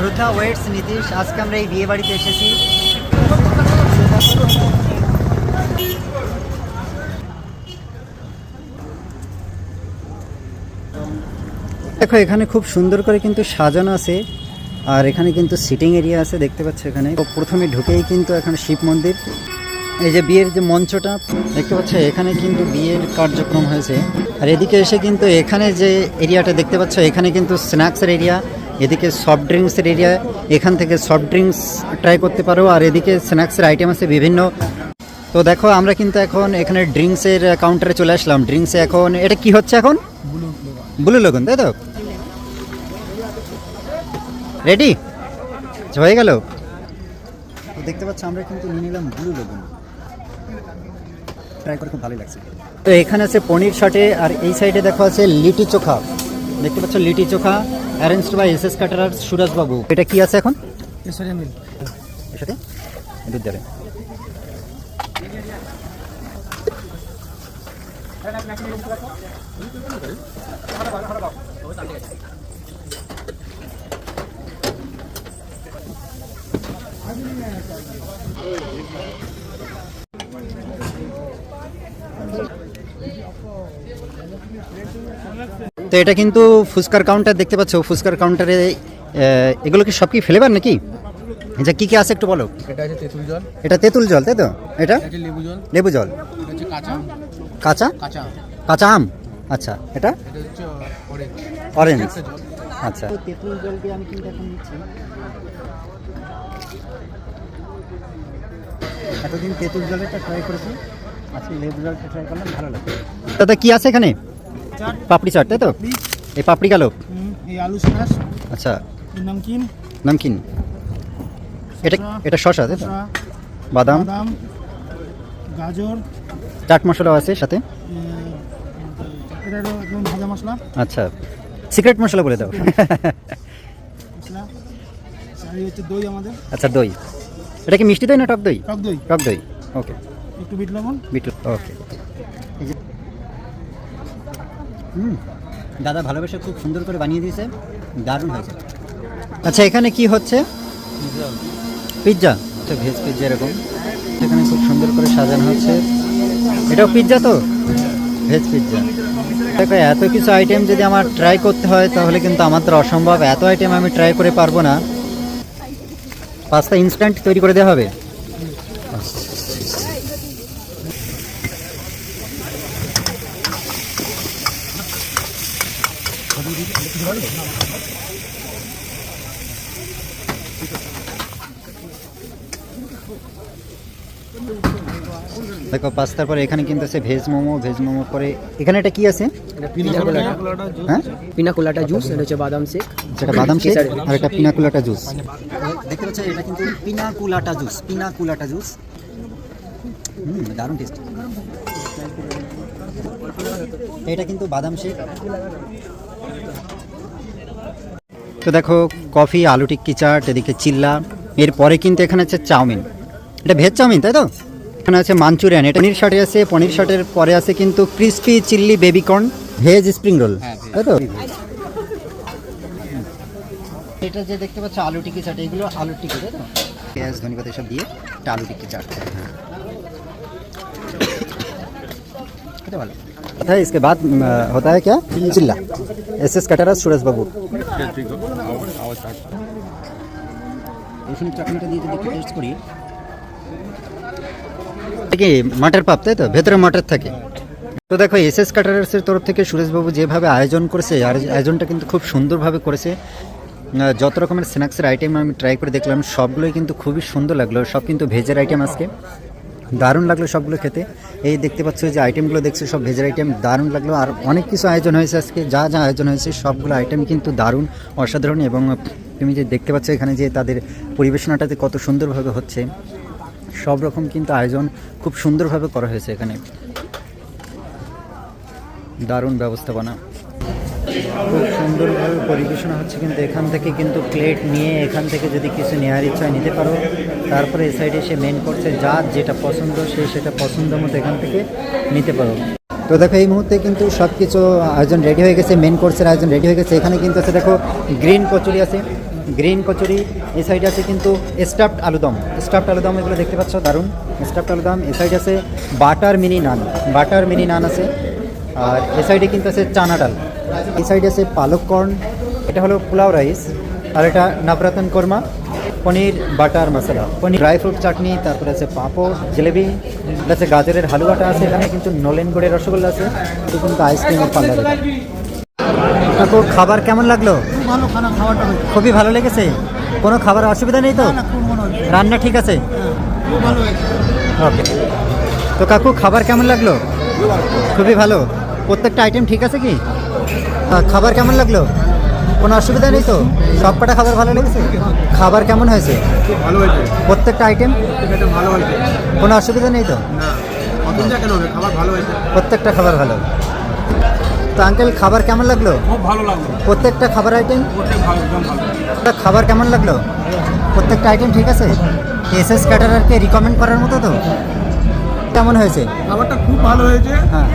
শ্রদ্ধা ওয়েটস নীতিশ, আজকে আমরা এই বিয়ে বাড়িতে এসেছি। দেখো, এখানে খুব সুন্দর করে কিন্তু সাজানো আছে, আর এখানে কিন্তু সিটিং এরিয়া আছে, দেখতে পাচ্ছ এখানে। প্রথমে ঢুকেই কিন্তু এখানে শিব মন্দির। এই যে বিয়ের যে মঞ্চটা, দেখতে পাচ্ছ, এখানে কিন্তু বিয়ের কার্যক্রম হয়েছে। আর এদিকে এসে কিন্তু এখানে যে এরিয়াটা দেখতে পাচ্ছ, এখানে কিন্তু স্ন্যাক্সের এরিয়া এদিকে সফট ড্রিঙ্কসের এরিয়া এখান থেকে সফট ড্রিঙ্কস ট্রাই করতে পারো, আর এদিকে স্ন্যাক্সের আইটেম আছে বিভিন্ন। তো দেখো, আমরা কিন্তু এখন এখানে ড্রিঙ্কসের কাউন্টারে চলে আসলাম। ড্রিঙ্কসে এখন, এটা কি হচ্ছে এখন? ব্লু লগন তাই তো? রেডি হয়ে গেল। তো দেখতে পাচ্ছ, আমরা কিন্তু নিয়ে নিলাম ট্রাই করে খুব ভালোই লাগছে। তো এখানে আছে পনির শটে, আর এই সাইডে দেখো আছে লিটি চোখা। দেখতে পাচ্ছ, litti chokha. Arranged by S S caterer Suraj বাবু এটা কি আছে এখন? এর সাথে দুধ দেবে। তো এটা কিন্তু ফুচকার কাউন্টার দেখতে পাচ্ছ ফুচকার কাউন্টারে এগুলো কি সব কি ফ্লেভার নাকি? আচ্ছা কী কী আছে একটু বলো? এটা আছে তেঁতুল জল। এটা তেঁতুল জল তাই তো? এটা? এটা লেবু জল। লেবু জল। কাঁচা কাঁচা? কাঁচা আম। আচ্ছা এটা? এটা অরেঞ্জ আচ্ছা। তেঁতুল জল দিয়ে আমি কিন্তু এখন নিচ্ছি। এতদিন তেঁতুল জলটা ট্রাই করেছি আজকে লেবু জলটা ট্রাই করলাম ভালো লাগে দাদা কি আছে এখানে? পাপড়ি চাট তাই তো? এই পাপড়ি গেল এই আলু স্ম্যাশ আচ্ছা। নমকিন। নামকিন? এটা এটা শসা তাই তো? বাদাম? গাজর। চাট মশলাও আছে সাথে? এটা ভাজা মশলা। আচ্ছা। সিক্রেট মশলা বলে দাও। দই আমাদের। আচ্ছা দই। এটা কি মিষ্টি দই না টক দই? টক দই। টক দই। ওকে। একটু বিট লবণ। Bit okay. হুম। দাদা ভালোবেসে খুব সুন্দর করে বানিয়ে দিয়েছে দারুণ হয়েছে। আচ্ছা এখানে কি হচ্ছে? পিৎজা। আচ্ছা ভেজ পিৎজা এরকম। এখানে খুব সুন্দর করে সাজানো হচ্ছে। এটাও পিৎজা তো? Veg pizza. দেখো এত কিছু আইটেম যদি আমার ট্রাই করতে হয় তাহলে কিন্তু আমার দ্বারা অসম্ভব। এত আইটেম আমি ট্রাই করে পারব না। পাস্তা ইনস্ট্যান্ট তৈরি করে দেওয়া হবে। দেখো পাস্তার পরে এখানে কিন্তু আছে ভেজ মোমো ভেজ মোমোর পরে এখানে এটা কি আছে? পিনা কোলাটা। হ্যাঁ? পিনা কোলাটা জুস এটা হচ্ছে বাদাম শেক। যেটা বাদাম শেক আর এটা পিনাকুলাটা জুস দেখতে পাচ্ছ এটা কিন্তু পিনাকুলাটা জুস পিনাকুলাটা জুস হুম দারুণ টেস্ট এটা কিন্তু বাদাম শেক। তো দেখো কফি আলু টিক্কি চাট এদিকে চিল্লা এরপরে কিন্তু এখানে আছে চাউমিন এটা ভেজ চাউমিন তাই তো এখানে আছে মাঞ্চুরিয়ান এটা পনির শার্টে আছে পনির শার্টের পরে আছে কিন্তু ক্রিস্পি চিল্লি বেবিকর্ন ভেজ স্প্রিং রোল তাই তো এটা যে দেখতে পাচ্ছ আলু টিকি চাট এগুলো আলু টিকি তাই তো পেঁয়াজ ধনিপাত এসব দিয়ে একটা আলু টিকি চাট খেতে ভালো है इसके बाद अम, होता है क्या चिल्ला एस एस कटारा सुरेश बाबू এখানে চাটনিটা দিয়ে যদি একটু টেস্ট করি। কি মাটার পাপ তাই তো? ভেতরে মাটার থাকে। তো দেখো এস এস কাটারার্সের তরফ থেকে সুরেশবাবু যেভাবে আয়োজন করেছে আর আয়োজনটা কিন্তু খুব সুন্দরভাবে করেছে। যত রকমের স্ন্যাক্সের আইটেম আমি ট্রাই করে দেখলাম সবগুলোই কিন্তু খুবই সুন্দর লাগল সব কিন্তু ভেজের আইটেম আজকে। দারুণ লাগল সবগুলো খেতে। এই দেখতে পাচ্ছ যে আইটেমগুলো দেখছ, সব ভেজের আইটেম দারুণ লাগল। আর অনেক কিছু আয়োজন হয়েছে আজকে, যা যা আয়োজন হয়েছে, সবগুলো আইটেম কিন্তু দারুণ, অসাধারণ এবং তুমি যে দেখতে পাচ্ছ এখানে যে তাদের পরিবেশনাটাতে কত সুন্দরভাবে হচ্ছে, সব রকম কিন্তু আয়োজন খুব সুন্দরভাবে করা হয়েছে এখানে। দারুণ ব্যবস্থাপনা। খুব সুন্দরভাবে পরিবেশনা হচ্ছে কিন্তু এখান থেকে কিন্তু প্লেট নিয়ে এখান থেকে যদি কিছু নেওয়ার ইচ্ছা নিতে পারো। তারপরে এই সাইডে সে মেন কোর্সে যার যেটা পছন্দ, সে সেটা পছন্দ মতো এখান থেকে নিতে পারো। তো দেখো এই মুহূর্তে কিন্তু সব কিছু আয়োজন রেডি হয়ে গেছে মেন কোর্সের আয়োজন রেডি হয়ে গেছে। এখানে কিন্তু আছে দেখো গ্রিন কচুরি আছে গ্রিন কচুরি। এই সাইডে আছে কিন্তু স্টাফড আলুদম। স্টাফড আলুদম এগুলো দেখতে পাচ্ছ? দারুণ। স্টাফড আলুদম। এই সাইডে আছে butter mini naan. Butter mini naan আছে। আর এ সাইডে কিন্তু আছে চানা ডাল। এই সাইডে আছে পালক কর্ন এটা হলো পোলাও রাইস আর এটা navratan korma paneer butter masala paneer dry fruit chutney তারপরে আছে পাঁপড় জিলেবি আছে গাজরের হালুয়াটা আছে এখানে কিন্তু নলেন গুড়ের রসগোল্লা আছে এটা কিন্তু আইসক্রিমের পার্লার কাকু খাবার কেমন লাগল? ভালো খানা খাওয়াটা খুবই ভালো লেগেছে? কোনো খাবার অসুবিধা নেই তো? রান্না ঠিক আছে? হ্যাঁ ওকে। তো কাকু খাবার কেমন লাগল? খুবই ভালো। প্রত্যেকটা আইটেম ঠিক আছে কি? খাবার কেমন লাগল? কোনো অসুবিধা নেই তো? সব কটা খাবার ভালো লেগেছে? খাবার কেমন হয়েছে? ভালো হয়েছে। প্রত্যেকটা আইটেম ভালো হয়েছে। কোনো অসুবিধা নেই তো? খাবার ভালো হয়েছে। প্রত্যেকটা খাবার ভালো। তো আঙ্কেল খাবার কেমন লাগল? খুব ভালো লাগল। প্রত্যেকটা খাবার আইটেম খাবার কেমন লাগল? প্রত্যেকটা আইটেম ঠিক আছে? এস এস ক্যাটারারকে রিকমেন্ড করার মতো তো? কেমন হয়েছে? খাবারটা খুব ভালো হয়েছে। হ্যাঁ।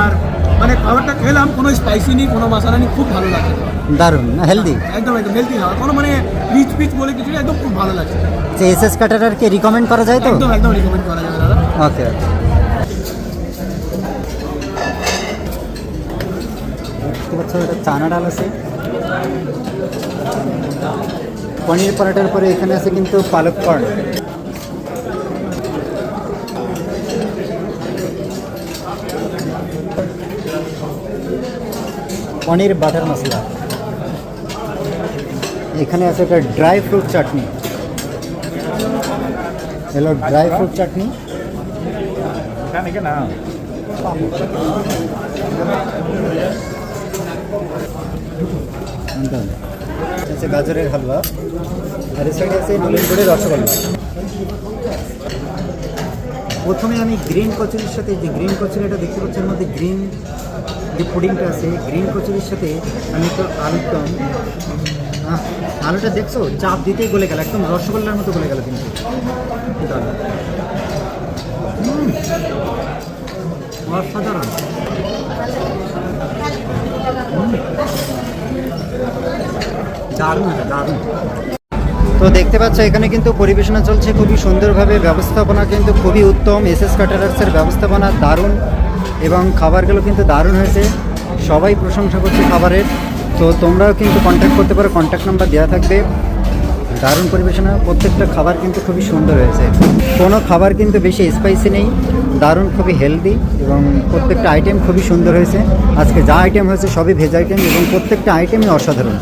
আর মানে খাবারটা খেলাম কোনো স্পাইসি নেই কোনো মশলা নেই খুব ভালো লাগছে দারুণ হেলদি একদম একদম হেলদি না কোনো মানে রিচ পিচ বলে কিছু একদম খুব ভালো লাগছে যে এস এস ক্যাটারারকে রিকমেন্ড করা যায় তো? একদম একদম রিকমেন্ড করা যাবে দাদা। ওকে দেখতে পাচ্ছ এটা চানা ডাল আছে। পনির পরোটার পরে এখানে আছে কিন্তু পালক কর্ন। পনির বাটার মশলা। এখানে আছে একটা ড্রাই ফ্রুট চাটনি। হলো ড্রাই ফ্রুট চাটনি। আছে গাজরের হালুয়া। আর এই সাইডে আছে নলেন রসগোল্লা। প্রথমে আমি গ্রিন কচুরির সাথে যে গ্রিন কচুরিটা দেখতে পাচ্ছি এর মধ্যে গ্রিন যে পুডিংটা আছে, গ্রিন কচুরির সাথে আমি একটু আলুর দম। আলুটা দেখছ? চাপ দিতেই গলে গেল, একদম রসগোল্লার মতো গলে গেল কিন্তু। অসাধারণ। দারুণ দারুণ। তো দেখতে পাচ্ছ, এখানে কিন্তু পরিবেশনা চলছে খুবই সুন্দরভাবে। ব্যবস্থাপনা কিন্তু খুবই উত্তম। এস এস ক্যাটারার্সের ব্যবস্থাপনা দারুণ এবং খাবারগুলো কিন্তু দারুণ হয়েছে। সবাই প্রশংসা করছে খাবারের। তো তোমরাও কিন্তু কন্ট্যাক্ট করতে পারো। কন্ট্যাক্ট নাম্বার দেওয়া থাকবে। দারুণ পরিবেশনা। প্রত্যেকটা খাবার কিন্তু খুবই সুন্দর হয়েছে। কোনো খাবার কিন্তু বেশি স্পাইসি নেই। দারুণ, খুবই হেলদি এবং প্রত্যেকটা আইটেম খুবই সুন্দর হয়েছে। আজকে যা আইটেম হয়েছে সবই ভেজ আইটেম এবং প্রত্যেকটা আইটেমই অসাধারণ।